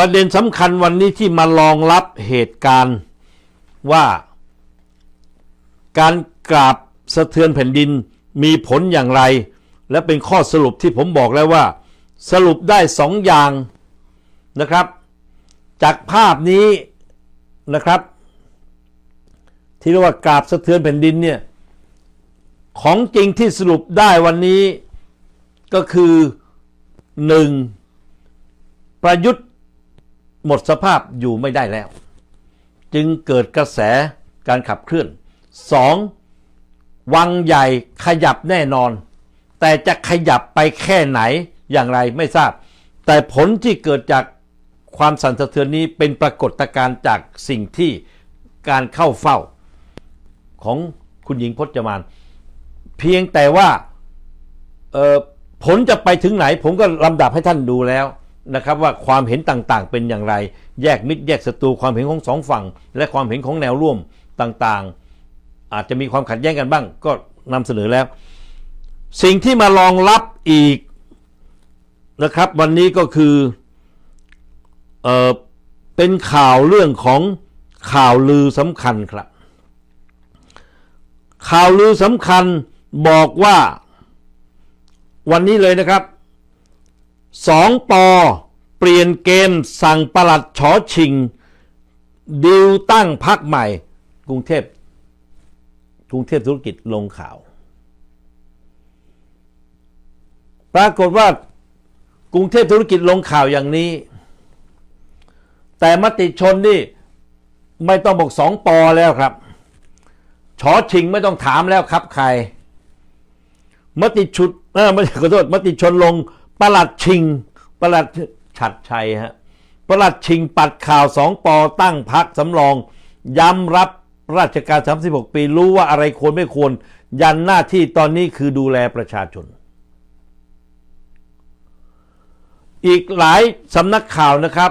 ประเด็นสำคัญวันนี้ที่มารองรับเหตุการณ์ว่า การกราบสะเทือนแผ่นดินมีผลอย่างไร และเป็นข้อสรุปที่ผมบอกแล้วว่า สรุปได้สองอย่างนะครับ จากภาพนี้นะครับ ที่เรียกว่ากราบสะเทือนแผ่นดินเนี่ยของจริงที่สรุปได้วันนี้ก็คือหนึ่งประยุทธ์ หมดสภาพอยู่ไม่ได้แล้ว จึงเกิดกระแสการขับเคลื่อนสองวังใหญ่ขยับแน่นอน แต่จะขยับไปแค่ไหนอย่างไรไม่ทราบ แต่ผลที่เกิดจากความสั่นสะเทือนนี้เป็นปรากฏการณ์จากสิ่งที่การเข้าเฝ้า ของคุณหญิงพจมาน เพียงแต่ว่าผลจะไปถึงไหน ผมก็ลำดับให้ท่านดูแล้ว นะครับว่าความเห็นต่างๆ เป็นอย่างไร แยกมิตรแยกศัตรูความเห็นของสองฝั่ง และความเห็นของแนวร่วมต่างๆ อาจจะมีความขัดแย้งกันบ้าง ก็นำเสนอแล้ว สิ่งที่มารองรับอีกนะครับ วันนี้ก็คือเออเป็นข่าวเรื่องของข่าวลือสำคัญครับ ข่าวลือสำคัญบอกว่า วันนี้เลยนะครับสองปอ เปลี่ยนเกมสั่งประหลัดชอชิง ดิวตั้งพักใหม่ กรุงเทพกรุงเทพธุรกิจลงข่าว ปรากฏว่ากรุงเทพธุรกิจลงข่าวอย่างนี้ แต่มติชนนี่ไม่ต้องบอกสองปอแล้วครับชอชิงไม่ต้องถามแล้วครับใคร มติชุดเออไม่ขอโทษมติชนลงประหลัดชิงประหลัด ฉัดชัยฮะประหลัดชิงปัดข่าวสองปอตั้งพักสำรอง ย้ำรับราชการ 36 ปีรู้ว่าอะไรควรไม่ควร ยันหน้าที่ตอนนี้คือดูแลประชาชน อีกหลายสำนักข่าวนะครับ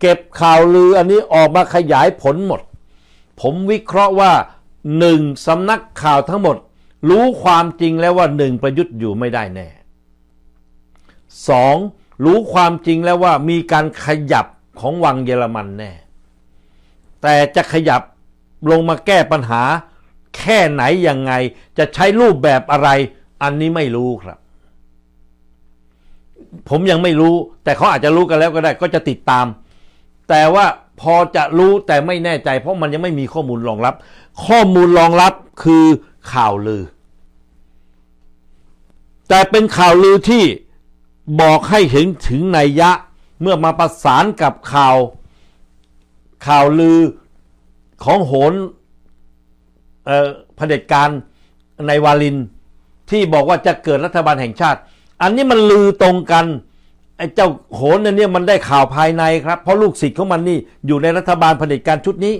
เก็บข่าวลืออันนี้ออกมาขยายผลหมด ผมวิเคราะห์ว่าหนึ่งสำนักข่าวทั้งหมด รู้ความจริงแล้วว่าหนึ่งประยุทธ์อยู่ไม่ได้แน่สอง รู้ความจริงแล้วว่ามีการขยับของวังเยอรมันแน่ แต่จะขยับลงมาแก้ปัญหา แค่ไหนยังไง จะใช้รูปแบบอะไร อันนี้ไม่รู้ครับ ผมยังไม่รู้ แต่เขาอาจจะรู้กันแล้วก็ได้ ก็จะติดตาม แต่ว่าพอจะรู้แต่ไม่แน่ใจ เพราะมันยังไม่มีข้อมูลรองรับ ข้อมูลรองรับคือข่าวลือ แต่เป็นข่าวลือที่ บอกให้เห็นถึงนัยยะเมื่อมาประสานกับข่าวข่าวลือของโหนเอ่อเผด็จการในวาลิน ที่บอกว่าจะเกิดรัฐบาลแห่งชาติ อันนี้มันลือตรงกันไอ้เจ้าโหนเนี่ยมันได้ข่าวภายในครับ เพราะลูกศิษย์ของมันนี่อยู่ในรัฐบาลเผด็จการชุดนี้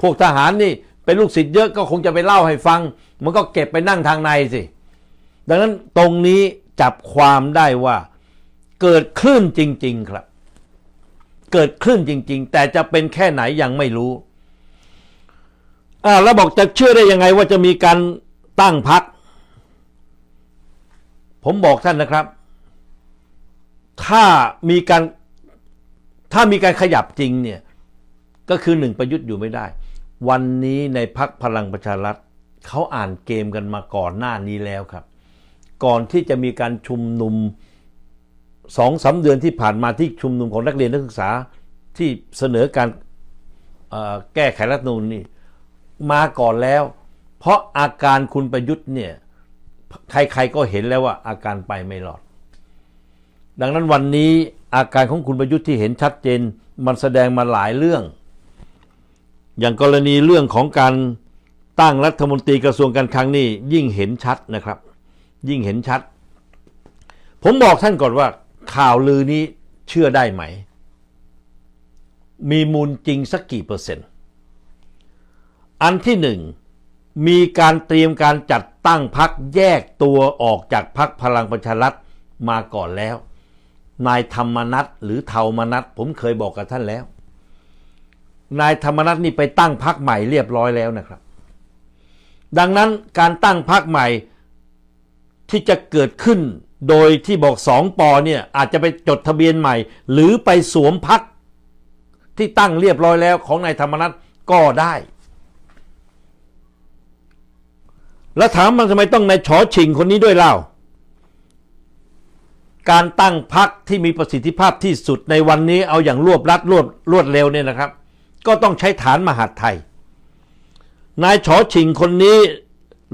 พวกทหารนี่เป็นลูกศิษย์เยอะก็คงจะไปเล่าให้ฟัง มันก็เก็บไปนั่งทางในสิ ดังนั้นตรงนี้ จับความได้ว่าเกิดคลื่นจริง ๆ ครับ เกิดคลื่นจริง ๆ แต่จะเป็นแค่ไหนยังไม่รู้อ่าแล้วบอกจะเชื่อได้ยังไงว่าจะมีการตั้งพัก ผมบอกท่านนะครับ ถ้ามีการถ้ามีการขยับจริงเนี่ย ก็คือหนึ่งประยุทธ์อยู่ไม่ได้ วันนี้ในพักพลังประชารัฐเขาอ่านเกมกันมาก่อนหน้านี้แล้วครับ ก่อนที่จะมีการชุมนุมสองสาเดือนที่ผ่านมาที่ชุมนุมของนักเรียนนักศึกษาที่เสนอการแก้ไขรัฐนูญนี่มาก่อนแล้ว เพราะอาการคุณประยุทธ์เนี่ยใครๆก็เห็นแล้วว่าอาการไปไม่รอด ดังนั้นวันนี้อาการของคุณประยุทธ์ที่เห็นชัดเจนมันแสดงมาหลายเรื่อง อย่างกรณีเรื่องของการตั้งรัฐมนตรีกระทรวงการคลังนี่ยิ่งเห็นชัดนะครับ ยิ่งเห็นชัด ผมบอกท่านก่อนว่า ข่าวลือนี้เชื่อได้ไหม มีมูลจริงสักกี่เปอร์เซ็นต์ อันที่หนึ่งมีการเตรียมการจัดตั้งพักแยกตัวออกจากพักพลังประชารัฐมาก่อนแล้ว นายธรรมนัทหรือเทามนัทผมเคยบอกกับท่านแล้ว นายธรรมนัทนี่ไปตั้งพักใหม่เรียบร้อยแล้วนะครับ ดังนั้นการตั้งพักใหม่ ที่จะเกิดขึ้น โดยที่บอกสองปอเนี่ยอาจจะไปจดทะเบียนใหม่ หรือไปสวมพักที่ตั้งเรียบร้อยแล้วของนายธรรมนัฐก็ได้ แล้วถามมันทำไมต้องนายฉอชิงคนนี้ด้วยเล่า การตั้งพักที่มีประสิทธิภาพที่สุดในวันนี้เอาอย่างรวบรัดรวดรวดเร็วเนี่ยนะครับ ก็ต้องใช้ฐานมหาดไทย นายฉอชิงคนนี้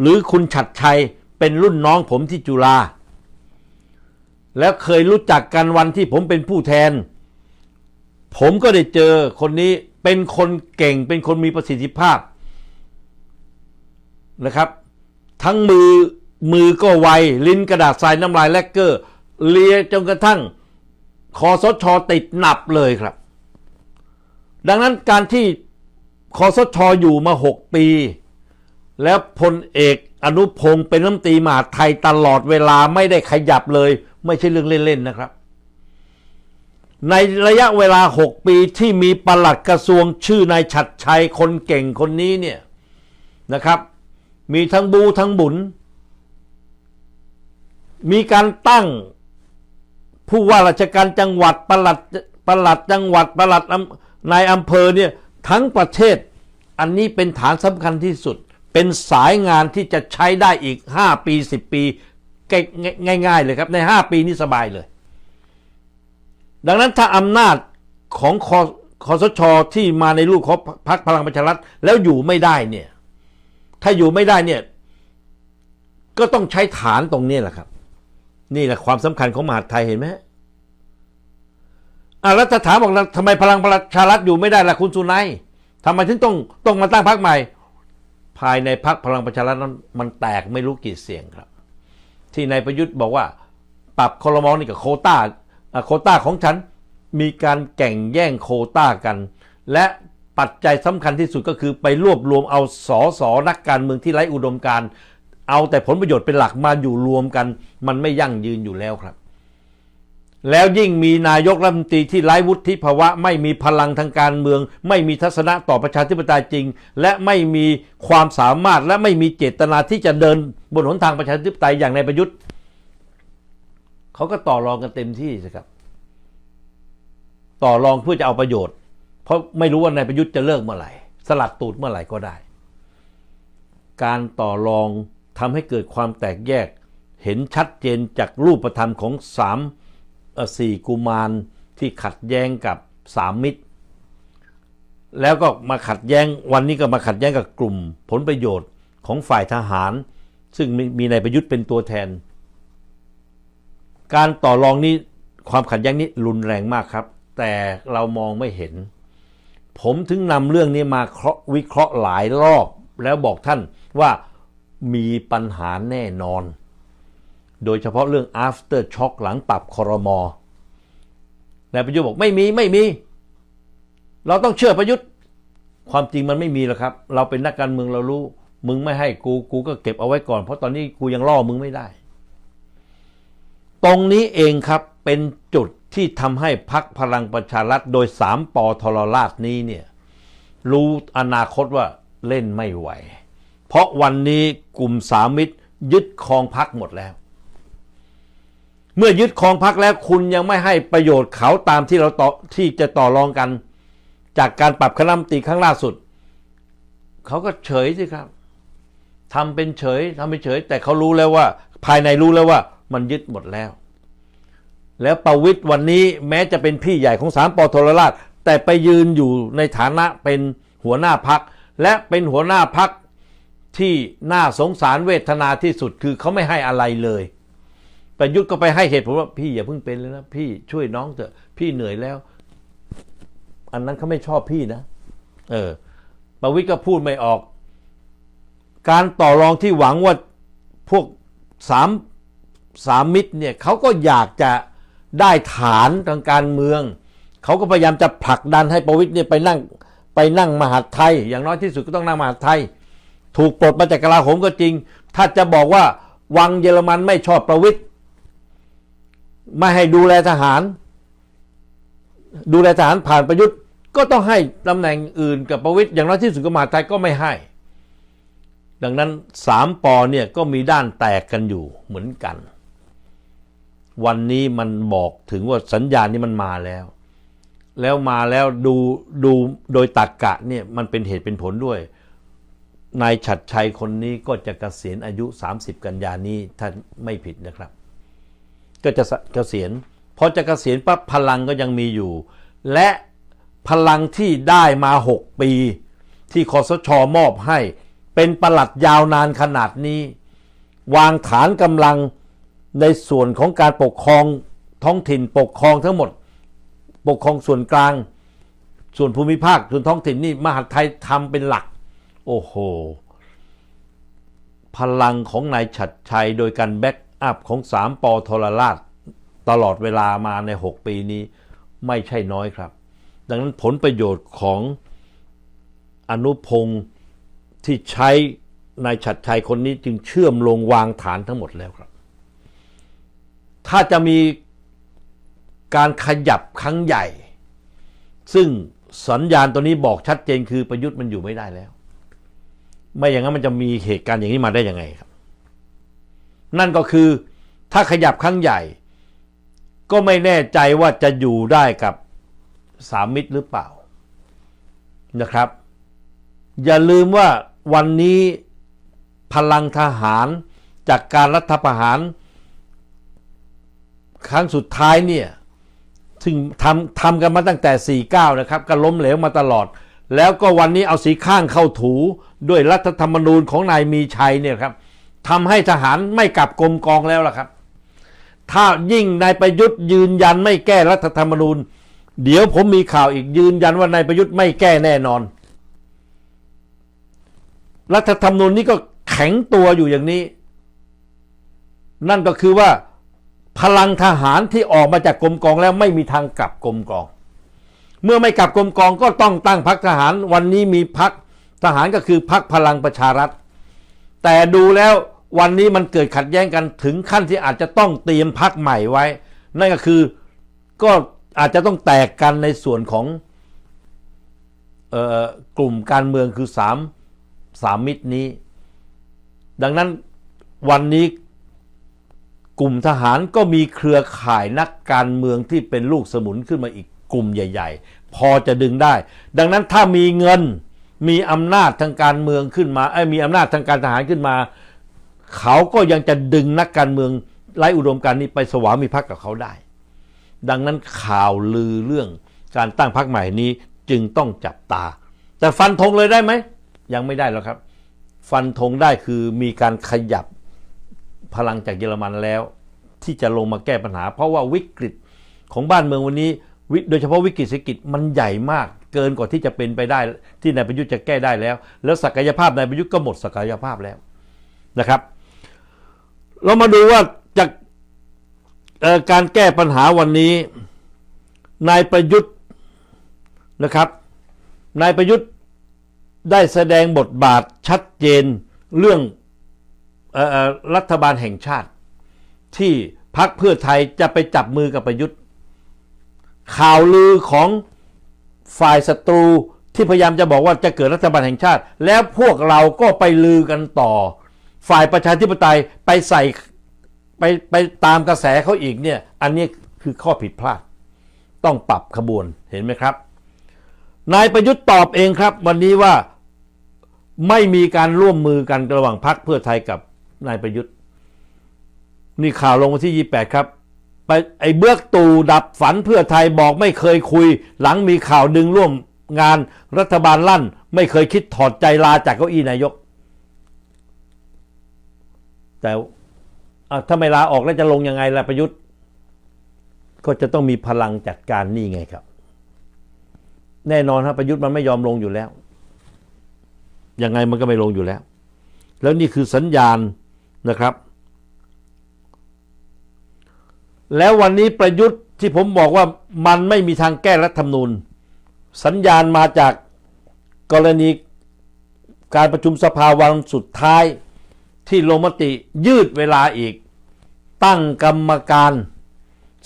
หรือคุณฉัดชัย เป็นรุ่นน้องผมที่จุฬาแล้วเคยรู้จักกันวันที่ผมเป็นผู้แทน ผมก็ได้เจอคนนี้เป็นคนเก่งเป็นคนมีประสิทธิภาพนะครับ ทั้งมือมือก็ไว ลิ้นกระดาษทรายน้ำลายแลกเกอร์ เลียจนกระทั่งคอสชอติดหนับเลยครับ ดังนั้นการที่คอสชอยู่มา 6 ปี แล้วพลเอก อนุพงศ์เป็นรัฐมนตรีมหาดไทยตลอดเวลาไม่ได้ขยับเลย ไม่ใช่เรื่องเล่นๆนะครับ ในระยะเวลา 6 ปีที่มีปลัดกระทรวงชื่อนายฉัดชัยคนเก่งคนนี้เนี่ยนะครับ มีทั้งบูทั้งบุญ มีการตั้งผู้ว่าราชการจังหวัดปลัดปลัดจังหวัดปลัดนายอำเภอเนี่ยทั้งประเทศอันนี้เป็นฐานสำคัญที่สุด เป็นสายงานที่จะใช้ได้อีก 5 ปี 10 ปี ง่ายๆเลยครับ ใน 5 ปีนี้สบายเลย ดังนั้นถ้าอำนาจของคคอสชที่มาในรูปของพรรคพลังประชารัฐแล้วอยู่ไม่ได้เนี่ย ถ้าอยู่ไม่ได้เนี่ย ก็ต้องใช้ฐานตรงนี้แหละครับ นี่แหละความสำคัญของมหาดไทยเห็นไหมอะแล้วถถามบอกทำไมพลังประชารัฐอยู่ไม่ได้ล่ะคุณสุนัยทำไมถึงต้องต้องมาตั้งพรรคใหม่ ภายในพรรคพลังประชารัฐนั้นมันแตกไม่รู้กี่เสียงครับ ที่นายประยุทธ์บอกว่า ปรับคอรมอนี่กับโคต้าโคต้าของฉันมีการแข่งแย่งโคต้ากัน และปัจจัยสำคัญที่สุดก็คือไปรวบรวมเอาสอสอนักการเมืองที่ไร้อุดมการ เอาแต่ผลประโยชน์เป็นหลักมาอยู่รวมกัน มันไม่ยั่งยืนอยู่แล้วครับ แล้วยิ่งมีนายกรัฐมนตรีที่ไร้วุฒิภาวะ ไม่มีพลังทางการเมือง ไม่มีทัศนะต่อประชาธิปไตยจริง และไม่มีความสามารถและไม่มีเจตนาที่จะเดินบนหนทางประชาธิปไตยอย่างในประยุทธ์เขาก็ต่อรองกันเต็มที่สิครับ ต่อรองเพื่อจะเอาประโยชน์ เพราะไม่รู้ว่านายประยุทธ์จะเลิกเมื่อไหร่ สลัดตูดเมื่อไหร่ก็ได้ การต่อรองทำให้เกิดความแตกแยก เห็นชัดเจนจากรูปธรรมของสาม สี่กุมารที่ขัดแย้งกับสามมิตร แล้วก็มาขัดแย้งวันนี้ก็มาขัดแย้งกับกลุ่มผลประโยชน์ของฝ่ายทหาร ซึ่งมีนายประยุทธ์เป็นตัวแทน การต่อรองนี้ความขัดแย้งนี้รุนแรงมากครับ แต่เรามองไม่เห็น ผมถึงนำเรื่องนี้มาวิเคราะห์หลายรอบ แล้วบอกท่านว่ามีปัญหาแน่นอน โดยเฉพาะเรื่อง after shock หลังปรับคอรมอนายประยุทธ์บอกไม่มีไม่มี เราต้องเชื่อประยุทธ์ ความจริงมันไม่มีหรอกครับ เราเป็นนักการเมืองเรารู้ มึงไม่ให้กูกูก็เก็บเอาไว้ก่อน เพราะตอนนี้กูยังล่อมึงไม่ได้ ตรงนี้เองครับเป็นจุดที่ทำให้พักพลังประชารัฐโดยสามปอทรราชนี้เนี่ยรู้อนาคตว่าเล่นไม่ไหว เพราะวันนี้กลุ่มสามิตรยึดครองพักหมดแล้ว เมื่อยึดครองพักแล้วคุณยังไม่ให้ประโยชน์เขาตามที่เราต่อที่จะต่อรองกัน จากการปรับคณะมนตรีครั้งล่าสุด เขาก็เฉยสิครับทำเป็นเฉยทำเป็นเฉย แต่เขารู้แล้วว่า ภายในรู้แล้วว่า มันยึดหมดแล้ว แล้วประวิตยวันนี้แม้จะเป็นพี่ใหญ่ของสามปอโทรราช แต่ไปยืนอยู่ในฐานะเป็นหัวหน้าพัก และเป็นหัวหน้าพักที่น่าสงสารเวทนาที่สุดคือเขาไม่ให้อะไรเลย ประยุทธ์ก็ไปให้เหตุผลว่าพี่อย่าเพิ่งเป็นเลยนะพี่ช่วยน้องเถอะ พี่เหนื่อยแล้ว อันนั้นเขาไม่ชอบพี่นะ เออ ประวิทย์ก็พูดไม่ออก การต่อรองที่หวังว่าพวกสามสามมิตรเนี่ยเขาก็อยากจะได้ฐานทางการเมือง เขาก็พยายามจะผลักดันให้ประวิตยเนี่ยไปนั่งไปนั่งมหาไทย อย่างน้อยที่สุดก็ต้องนั่งมหาไทย ถูกปลดมาจากกลาโหมก็จริง ถ้าจะบอกว่าวังเยอรมันไม่ชอบประวิตย ไม่ให้ดูแลทหาร ดูแลทหารผ่านประยุทธ์ ก็ต้องให้ตำแหน่งอื่นกับประวิตยอย่างน้อยที่สุดก็มหาไทยก็ไม่ให้ ดังนั้นสามปอเนี่ยก็มีด้านแตกกันอยู่เหมือนกัน วันนี้มันบอกถึงว่าสัญญาณนี้มันมาแล้ว แล้วมาแล้วดูดูโดยตักกะเนี่ยมันเป็นเหตุเป็นผลด้วยนายฉัดชัยคนนี้ก็จะเกษียณอายุ 30 กันยานี้ถ้าไม่ผิดนะครับ ก็จะเกษียณพอจะเกษียณปั๊บพลังก็ยังมีอยู่ และพลังที่ได้มา 6 ปี ที่คอสชมอบให้ เป็นประหลัดยาวนานขนาดนี้ วางฐานกำลังในส่วนของการปกครองท้องถิ่นปกครองทั้งหมด ปกครองส่วนกลาง ส่วนภูมิภาคส่วนท้องถิ่นนี่มหาดไทยทำเป็นหลัก โอ้โห พลังของนายฉัดชัยโดยการแบ็ก อัพของสามปอทรราชตลอดเวลามาใน 6 ปีนี้ไม่ใช่น้อยครับ ดังนั้นผลประโยชน์ของอนุพงศ์ที่ใช้นายฉัดชัยคนนี้จึงเชื่อมลงวางฐานทั้งหมดแล้วครับ ถ้าจะมีการขยับครั้งใหญ่ ซึ่งสัญญาณตัวนี้บอกชัดเจนคือประยุทธ์มันอยู่ไม่ได้แล้ว ไม่อย่างนั้นมันจะมีเหตุการณ์อย่างนี้มาได้ยังไงครับ นั่นก็คือถ้าขยับครั้งใหญ่ ก็ไม่แน่ใจว่าจะอยู่ได้กับสามมิตรหรือเปล่านะครับ อย่าลืมว่าวันนี้พลังทหารจากการรัฐประหาร ครั้งสุดท้ายเนี่ยซึ่งทำทำกันมาตั้งแต่ 49 นะครับ ก็ล้มเหลวมาตลอด แล้วก็วันนี้เอาสีข้างเข้าถูด้วยรัฐธรรมนูญของนายมีชัยเนี่ยครับ ทำให้ทหารไม่กลับกรมกองแล้วล่ะครับ ถ้ายิ่งนายประยุทธ์ยืนยันไม่แก้รัฐธรรมนูญ เดี๋ยวผมมีข่าวอีกยืนยันว่านายประยุทธ์ไม่แก้แน่นอน รัฐธรรมนูญนี้ก็แข็งตัวอยู่อย่างนี้ นั่นก็คือว่าพลังทหารที่ออกมาจากกรมกองแล้วไม่มีทางกลับกรมกอง เมื่อไม่กลับกรมกองก็ต้องตั้งพักทหารวันนี้มีพักทหารก็คือพักพลังประชารัฐ แต่ดูแล้ววันนี้มันเกิดขัดแย้งกันถึงขั้นที่อาจจะต้องเตรียมพักใหม่ไว้ นั่นก็คือก็อาจจะต้องแตกกันในส่วนของออกลุ่มการเมืองคือสามสามมิตรนี้ ดังนั้นวันนี้กลุ่มทหารก็มีเครือข่ายนักการเมืองที่เป็นลูกสมุนขึ้นมาอีกกลุ่มใหญ่ ๆ พอจะดึงได้ ดังนั้นถ้ามีเงิน มีอำนาจทางการเมืองขึ้นมาไอ้มีอำนาจทางการทหารขึ้นมา เขาก็ยังจะดึงนักการเมืองไร้อุดมการณ์นี้ไปสวามีพักดิ์กับเขาได้ ดังนั้นข่าวลือเรื่องการตั้งพักใหม่นี้จึงต้องจับตา แต่ฟันธงเลยได้ไหม ยังไม่ได้หรอกครับ ฟันธงได้คือมีการขยับพลังจากเยอรมันแล้ว ที่จะลงมาแก้ปัญหา เพราะว่าวิกฤตของบ้านเมืองวันนี้ โดยเฉพาะวิกฤตเศรษฐกิจมันใหญ่มาก เกินกว่าที่จะเป็นไปได้ ที่นายประยุทธ์จะแก้ได้แล้ว แล้วศักยภาพนายประยุทธ์ก็หมดศักยภาพแล้วนะครับ เรามาดูว่าจากการแก้ปัญหาวันนี้นายประยุทธ์นะครับนายประยุทธ์ได้แสดงบทบาทชัดเจนเรื่องออรัฐบาลแห่งชาติ ที่พักเพื่อไทยจะไปจับมือกับประยุทธ์ ข่าวลือของ ฝ่ายศัตรูที่พยายามจะบอกว่าจะเกิดรัฐบาลแห่งชาติ แล้วพวกเราก็ไปลือกันต่อ ฝ่ายประชาธิปไตยไปใส่ไปไปตามกระแสเขาอีกเนี่ย อันนี้คือข้อผิดพลาด ต้องปรับขบวนเห็นไหมครับ นายประยุทธ์ตอบเองครับ วันนี้ว่าไม่มีการร่วมมือกันระหว่างพรรคเพื่อไทยกับนายประยุทธ์ นี่ข่าวลงวันที่ 28 ครับ ไปไอ้เบื้อกตู่ดับฝันเพื่อไทยบอกไม่เคยคุย หลังมีข่าวดึงร่วมงานรัฐบาลลั่น ไม่เคยคิดถอดใจลาจากเก้าอี้นายก แต่ถ้าไม่ลาออกแล้วจะลงยังไงล่ะประยุทธ์ ก็จะต้องมีพลังจัดการนี่ไงครับ แน่นอนครับประยุทธ์มันไม่ยอมลงอยู่แล้วยังไงมันก็ไม่ลงอยู่แล้ว แล้วนี่คือสัญญาณนะครับ แล้ววันนี้ประยุทธ์ที่ผมบอกว่ามันไม่มีทางแก้รัฐธรรมนูญ สัญญาณมาจากกรณีการประชุมสภาวันสุดท้ายที่ลงมติยืดเวลาอีก ตั้งกรรมการ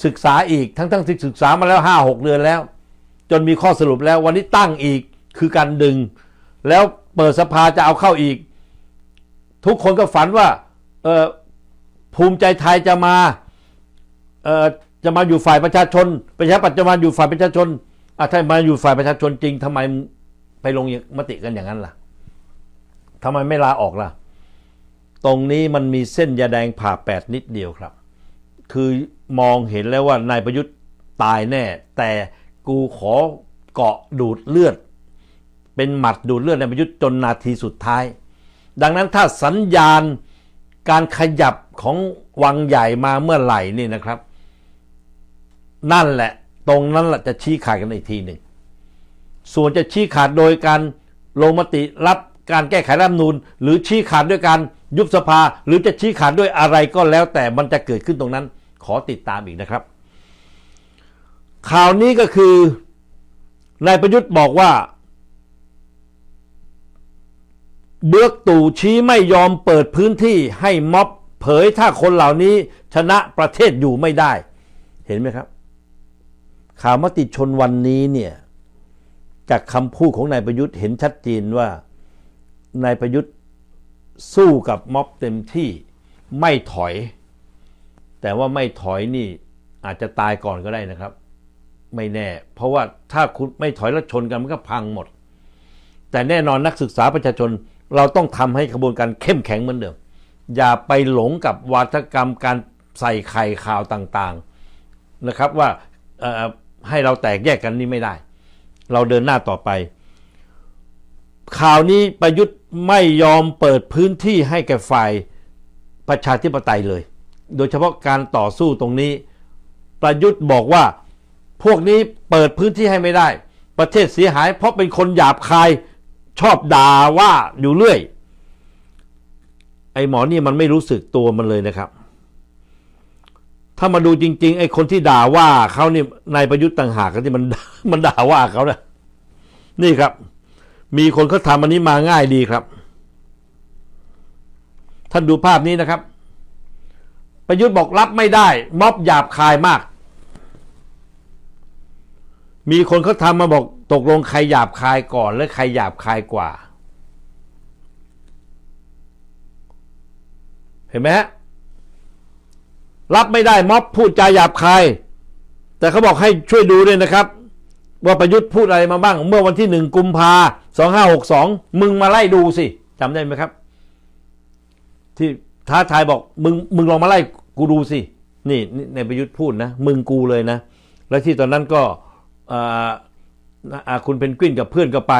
ศึกษาอีกทั้งทั้งที่ศึกษามาแล้ว 5-6 เดือนแล้ว จนมีข้อสรุปแล้ววันนี้ตั้งอีกคือการดึง แล้วเปิดสภาจะเอาเข้าอีก ทุกคนก็ฝันว่าภูมิใจไทยจะมา จะมาอยู่ฝ่ายประชาชน ประชาปัตย์จะมาอยู่ฝ่ายประชาชนอะถ้ามาอยู่ฝ่ายประชาชนจริงทำไมไปลงมติกันอย่างนั้นล่ะทำไมไม่ลาออกล่ะ ตรงนี้มันมีเส้นยาแดงผ่าแปดนิดเดียวครับ คือมองเห็นแล้วว่านายประยุทธ์ตายแน่ แต่กูขอเกาะดูดเลือด เป็นหมัดดูดเลือดนายประยุทธ์จนนาทีสุดท้าย ดังนั้นถ้าสัญญาณการขยับของวังใหญ่มาเมื่อไหร่นี่นะครับ นั่นแหละ ตรงนั้นแหละจะชี้ขาดกันอีกทีหนึ่ง ส่วนจะชี้ขาดโดยการลงมติรับการแก้ไขรัฐมนูญหรือชี้ขาดด้วยการยุบสภา หรือจะชี้ขาดด้วยอะไรก็แล้วแต่มันจะเกิดขึ้นตรงนั้น ขอติดตามอีกนะครับ ข่าวนี้ก็คือนายประยุทธ์บอกว่า เบือกตู่ชี้ไม่ยอมเปิดพื้นที่ให้ม็อบเผยถ้าคนเหล่านี้ชนะประเทศอยู่ไม่ได้ เห็นไหมครับ ข่าวมติชนวันนี้เนี่ยจากคำพูดของนายประยุทธ์เห็นชัดเจนว่านายประยุทธ์สู้กับม็อบเต็มที่ไม่ถอย แต่ว่าไม่ถอยนี่อาจจะตายก่อนก็ได้นะครับ ไม่แน่ เพราะว่าถ้าคุณไม่ถอยแล้วชนกันมันก็พังหมด แต่แน่นอนนักศึกษาประชาชนเราต้องทำให้กระบวนการเข้มแข็งเหมือนเดิม อย่าไปหลงกับวาทกรรมการใส่ไข่ข่าวต่างๆนะครับว่า ให้เราแตกแยกกันนี่ไม่ได้ เราเดินหน้าต่อไป ข่าวนี้ประยุทธ์ไม่ยอมเปิดพื้นที่ให้แก่ฝ่ายประชาธิปไตยเลย โดยเฉพาะการต่อสู้ตรงนี้ ประยุทธ์บอกว่าพวกนี้เปิดพื้นที่ให้ไม่ได้ ประเทศเสียหาย เพราะเป็นคนหยาบคายชอบด่าว่าอยู่เรื่อย ไอ้หมอนี่มันไม่รู้สึกตัวมันเลยนะครับ ถ้ามาดูจริง ๆ ไอ้คนที่ด่าว่าเขาเนี่ยนายประยุทธ์ต่างหากที่มันมันด่าว่าเขานะนี่ครับ มีคนเขาทำอันนี้มาง่ายดีครับ ท่านดูภาพนี้นะครับ ประยุทธ์บอกรับไม่ได้ ม็อบหยาบคายมาก มีคนเขาทำมาบอกตกลงใครหยาบคายก่อน และใครหยาบคายกว่า เห็นไหมฮะ รับไม่ได้ม็อบพูดจาหยาบคาย แต่เขาบอกให้ช่วยดูด้วยนะครับ ว่าประยุทธ์พูดอะไรมาบ้าง เมื่อวันที่หนึ่งกุมภาสองห้าหกสองมึงมาไล่ดูสิจำได้ไหมครับ ที่ท้าทายบอกมึงมึงลองมาไล่กูดูสินี่นี่ในประยุทธ์พูดนะ มึงกูเลยนะ แล้วที่ตอนนั้นก็อาคุณเพนกวินกับเพื่อนก็ไป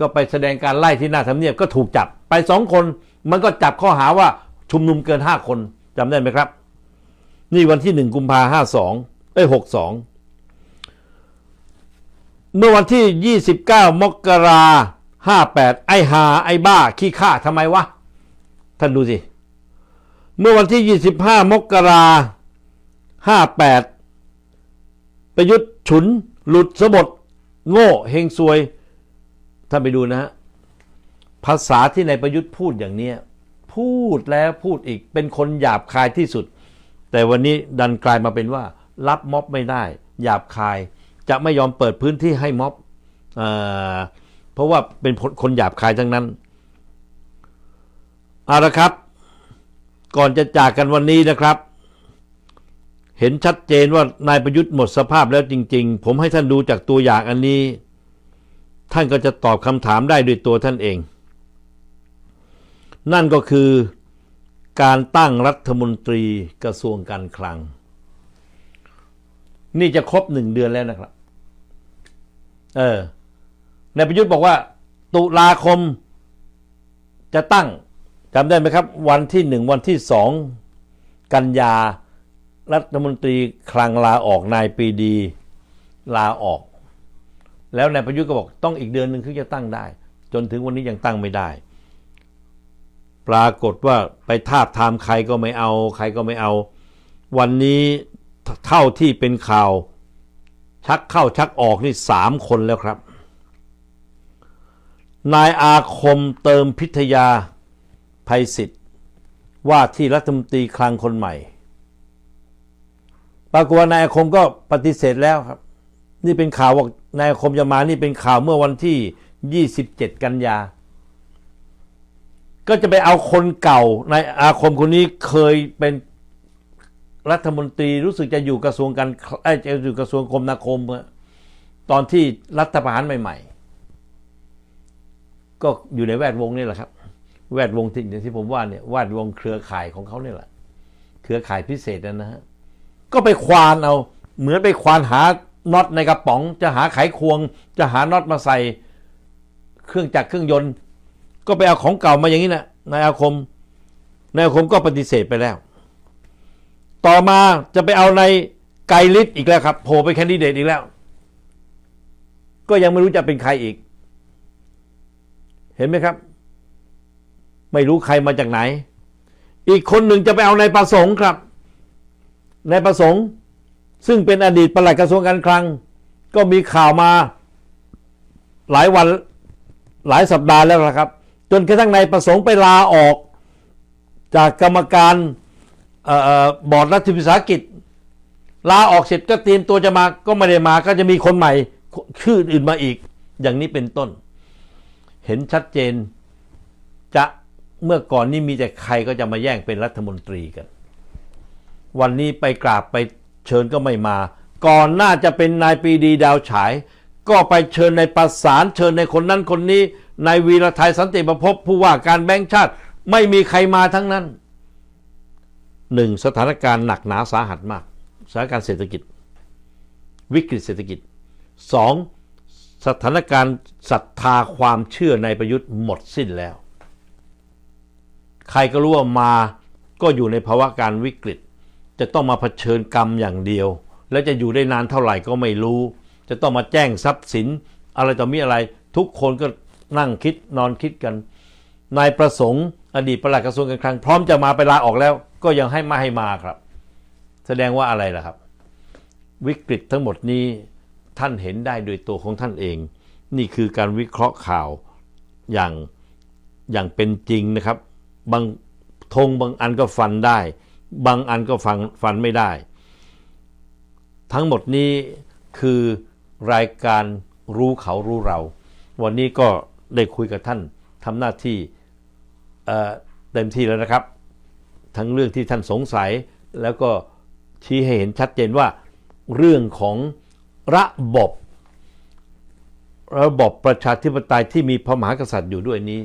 ก็ไปแสดงการไล่ที่หน้าทำเนียบก็ถูกจับไปสองคน มันก็จับข้อหาว่าชุมนุมเกินห้าคนจำได้ไหมครับ นี่วันที่หนึ่งกุมภาห้าสองเอ้ยหกสองเมื่อวันที่ยี่สิบเก้ามกราห้าแปดไอหาไอบ้า ขี้ข้าทำไมวะ ท่านดูสิ เมื่อวันที่ 25 มกราห้าแปดประยุทธ์ฉุน หลุดสบดโง่เฮงซวย ท่านไปดูนะฮะภาษาที่นายประยุทธ์พูดอย่างเนี้ย พูดแล้วพูดอีกเป็นคนหยาบคายที่สุด แต่วันนี้ดันกลายมาเป็นว่า รับม็อบไม่ได้ หยาบคาย จะไม่ยอมเปิดพื้นที่ให้ม็อบเอเพราะว่าเป็นคนหยาบคายทั้งนั้นเอาละครับ ก่อนจะจากกันวันนี้นะครับ เห็นชัดเจนว่านายประยุทธ์หมดสภาพแล้วจริง ๆ ผมให้ท่านดูจากตัวอย่างอันนี้ ท่านก็จะตอบคำถามได้ด้วยตัวท่านเอง นั่นก็คือ การตั้งรัฐมนตรีกระทรวงการคลัง นี่จะครบหนึ่งเดือนแล้วนะครับ เออนายประยุทธ์บอกว่า ตุลาคมจะตั้งจำได้ไหมครับ วันที่หนึ่งวันที่สองกันยารัฐมนตรีคลังลาออกนายปีดี ลาออก แล้วนายประยุทธ์ก็บอกต้องอีกเดือนหนึ่งถึงจะตั้งได้ จนถึงวันนี้ยังตั้งไม่ได้ ปรากฏว่าไปทาบทามใครก็ไม่เอา ใครก็ไม่เอา วันนี้เท่าที่เป็นข่าว ชักเข้าชักออกนี่สามคนแล้วครับ นายอาคมเติมพิทยาภัยศิษฐ์ว่าที่รัฐมนตรีคลังคนใหม่ ปรากฏว่านายอาคมก็ปฏิเสธแล้วครับ นี่เป็นข่าวว่านายอาคมจะมานี่เป็นข่าวเมื่อวันที่ 27 กันยา ก็จะไปเอาคนเก่าในอาคมคนนี้เคยเป็นรัฐมนตรีรู้สึกจะอยู่กระทรวงการเอ้ยจะอยู่กระทรวงคมนาคม ตอนที่รัฐประหารใหม่ ๆ ก็อยู่ในแวดวงนี่แหละครับ แวดวงที่อย่างที่ผมว่าเนี่ยแวดวงเครือข่ายของเขาเนี่ยแหละ เครือข่ายพิเศษนะฮะก็ไปควานเอา เหมือนไปควานหาน็อตในกระป๋อง จะหาไขควง จะหาน็อตมาใส่ เครื่องจักรเครื่องยนต์ ก็ไปเอาของเก่ามาอย่างนี้นะนายอาคมนายอาคมก็ปฏิเสธไปแล้ว ต่อมาจะไปเอาในไกรลิศอีกแล้วครับโผล่ไปแคนดิเดตอีกแล้ว ก็ยังไม่รู้จะเป็นใครอีก เห็นไหมครับ ไม่รู้ใครมาจากไหน อีกคนหนึ่งจะไปเอาในายประสงค์ครับนายประสงค์ ซึ่งเป็นอดีตปลัดกระทรวงการคลัง ก็มีข่าวมาหลายวันหลายสัปดาห์แล้วนะครับ จนกระทั่งนายประสงค์ไปลาออก จากกรรมการออบอร์ดรัฐวิสาหกิจ ลาออกเสร็จก็เตรียมตัวจะมาก็ไม่ได้มาก็จะมีคนใหม่ชื่ออื่นมาอีก อย่างนี้เป็นต้น เห็นชัดเจนจะเมื่อก่อนนี้มีแต่ใครก็จะมาแย่งเป็นรัฐมนตรีกัน วันนี้ไปกราบไปเชิญก็ไม่มา ก่อนหน้าจะเป็นนายปีดีดาวฉาย ก็ไปเชิญในประสานเชิญในคนนั้นคนนี้ นายวีรไทยสันติประพบผู้ว่าการแบงค์ชาติ ไม่มีใครมาทั้งนั้นหนึ่งสถานการณ์หนักหนาสาหัสมากสถานการณ์เศรษฐกิจ วิกฤตเศรษฐกิจสองสถานการณ์ศรัทธาความเชื่อในประยุทธ์หมดสิ้นแล้ว ใครก็รู้ว่ามาก็อยู่ในภาวะการวิกฤต จะต้องมาเผชิญกรรมอย่างเดียว แล้วจะอยู่ได้นานเท่าไหร่ก็ไม่รู้ จะต้องมาแจ้งทรัพย์สิน อะไรต่อมีอะไรทุกคนก็ นั่งคิดนอนคิดกัน นายประสงค์ อดีตประหลัดกระทรวงการคลังพร้อมจะมาไปลาออกแล้ว ก็ยังให้มาให้มาครับ แสดงว่าอะไรล่ะครับ วิกฤตทั้งหมดนี้ท่านเห็นได้โดยตัวของท่านเอง นี่คือการวิเคราะห์ข่าวอย่างอย่างเป็นจริงนะครับบางธงบางอันก็ฟันได้ บางอันก็ฟังฟันไม่ได้ ทั้งหมดนี้คือรายการรู้เขารู้เรา วันนี้ก็ ได้คุยกับท่านทำหน้าที่เอ่อเต็มที่แล้วนะครับ ทั้งเรื่องที่ท่านสงสัยแล้วก็ชี้ให้เห็นชัดเจนว่าเรื่องของระบบระบบประชาธิปไตยที่มีพระมหากษัตริย์อยู่ด้วยนี้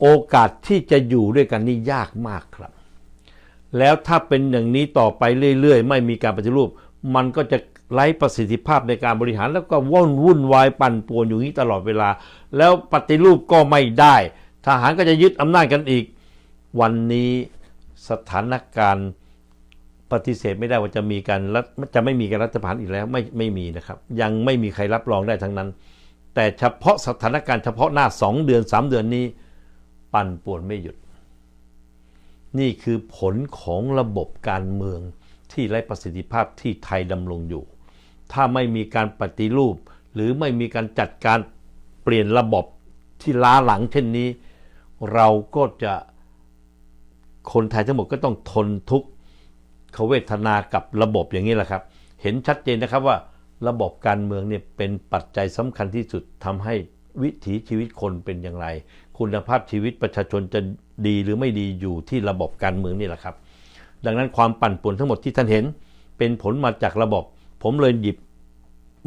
โอกาสที่จะอยู่ด้วยกันนี่ยากมากครับ แล้วถ้าเป็นอย่างนี้ต่อไปเรื่อยๆ ไม่มีการปฏิรูป มันก็จะ ไร้ประสิทธิภาพในการบริหาร แล้วก็วุ่นวุ่นวายปั่นป่วนอยู่นี้ตลอดเวลา แล้วปฏิรูปก็ไม่ได้ ทหารก็จะยึดอำนาจกันอีก วันนี้สถานการณ์ปฏิเสธไม่ได้ว่าจะมีการรัฐจะไม่มีการรัฐประหารอีกแล้วไม่ไม่มีนะครับ ยังไม่มีใครรับรองได้ทั้งนั้น แต่เฉพาะสถานการณ์เฉพาะหน้า 2 เดือน 3 เดือนนี้ ปั่นป่วนไม่หยุด นี่คือผลของระบบการเมืองที่ไร้ประสิทธิภาพที่ไทยดำรงอยู่ ถ้าไม่มีการปฏิรูป หรือไม่มีการจัดการเปลี่ยนระบบที่ล้าหลังเช่นนี้ เราก็จะคนไทยทั้งหมดก็ต้องทนทุกข์เขาเวทนากับระบบอย่างนี้แหละครับ เห็นชัดเจนนะครับว่าระบบการเมืองเนี่ยเป็นปัจจัยสำคัญที่สุดทำให้วิถีชีวิตคนเป็นอย่างไร คุณภาพชีวิตประชาชนจะดีหรือไม่ดีอยู่ที่ระบบการเมืองนี่แหละครับ ดังนั้นความปั่นป่วนทั้งหมดที่ท่านเห็น เป็นผลมาจากระบบ ผมเลยหยิบ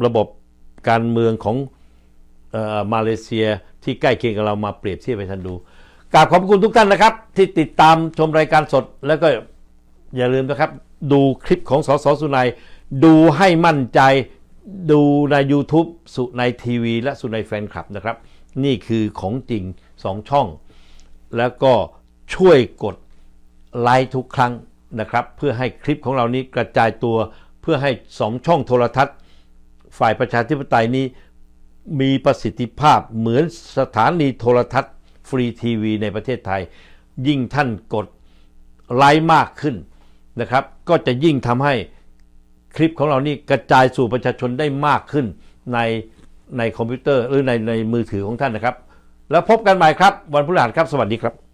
ระบบการเมืองของออมาเลเซียที่ใกล้เคียงกับเรามาเปรียบเทียบให้ท่านดูกราบขอบคุณทุกท่านนะครับ ที่ติดตามชมรายการสดแล้วก็อย่าลืมนะครับ ดูคลิปของสสสุนัย ดูให้มั่นใจดูใน YouTube สุในทีวี และสุในแฟนคลับนะครับ นี่คือของจริง2ช่อง แล้วก็ช่วยกดไลค์ทุกครั้งนะครับ เพื่อให้คลิปของเรานี้กระจายตัว พื่อให้2ช่องโทรทัศน์ ฝ่ายประชาธิปไตยนี้มีประสิทธิภาพเหมือนสถานีโทรทัศน์ ฟรีทีวีในประเทศไทย ยิ่งท่านกดไลค์มากขึ้นนะครับ ก็จะยิ่งทำให้คลิปของเรานี่กระจายสู่ประชาชนได้มากขึ้นในในคอมพิวเตอร์หรือในในมือถือของท่านนะครับ แล้วพบกันใหม่ครับ วันพฤหัสครับ สวัสดีครับ